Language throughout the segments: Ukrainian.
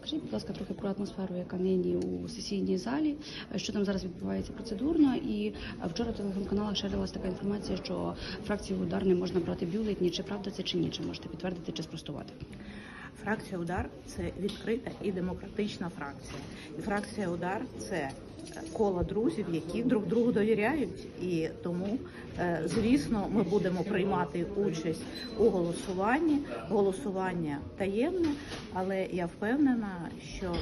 Розкажіть, будь ласка, трохи про атмосферу, яка нині у сесійній залі, що там зараз відбувається процедурно. І е, вчора в телеграм-каналах ширилася така інформація, що фракцію удар не можна брати бюлетні. Чи правда це чи ні? Чи можете підтвердити чи спростувати? Фракція Удар це відкрита і демократична фракція. І фракція Удар це коло друзів, які друг другу довіряють. І тому, е, звісно, ми будемо приймати участь у голосуванні. Голосування таємне, але я впевнена, що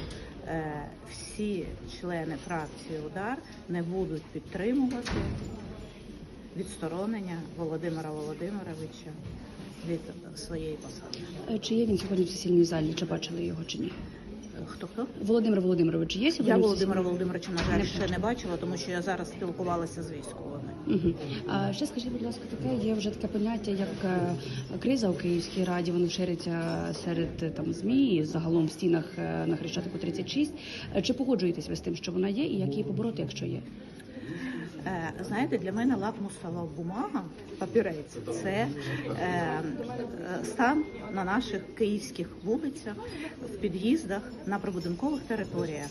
е, всі члени фракції Удар не будуть підтримувати відсторонення Володимира Володимировича від своєї посади. Е, Чи є він сьогодні в сесійній залі? Чи бачили його чи ні? Хто хто? Володимир Володимирович є сьогодні? Я Володимира? Володимировича, на Не жаль, ще не бачила, тому що я зараз спілкувалася з військовими. Угу. А ще скажіть, будь ласка, таке є вже таке поняття, як е, криза у Київській раді. Воно шириться серед е, там змі і загалом в стінах е, на Хрещатику 36. Е, Чи погоджуєтесь ви з тим, що вона є, і як її побороти, якщо є? Е, Знаєте, для мене лакмусова бумага, папірець це е, е, стан на наших київських вулицях, в під'їздах, на прибудинкових територіях.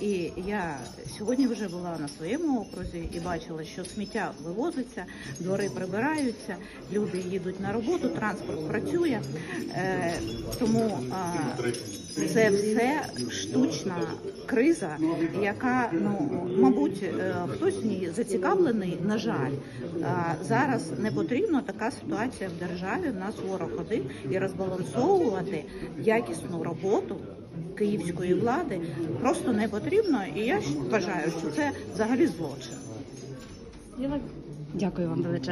І я сьогодні вже була на своєму окрузі і бачила, що сміття вивозиться, двори прибираються, люди їдуть на роботу, транспорт працює. Тому це все штучна криза, яка ну мабуть хтось в ній зацікавлений. На жаль, зараз не потрібна така ситуація в державі. В нас ворог один і розбалансовувати якісну роботу. Київської влади просто не потрібно, і я вважаю, що це взагалі злочин. Дякую вам величезне.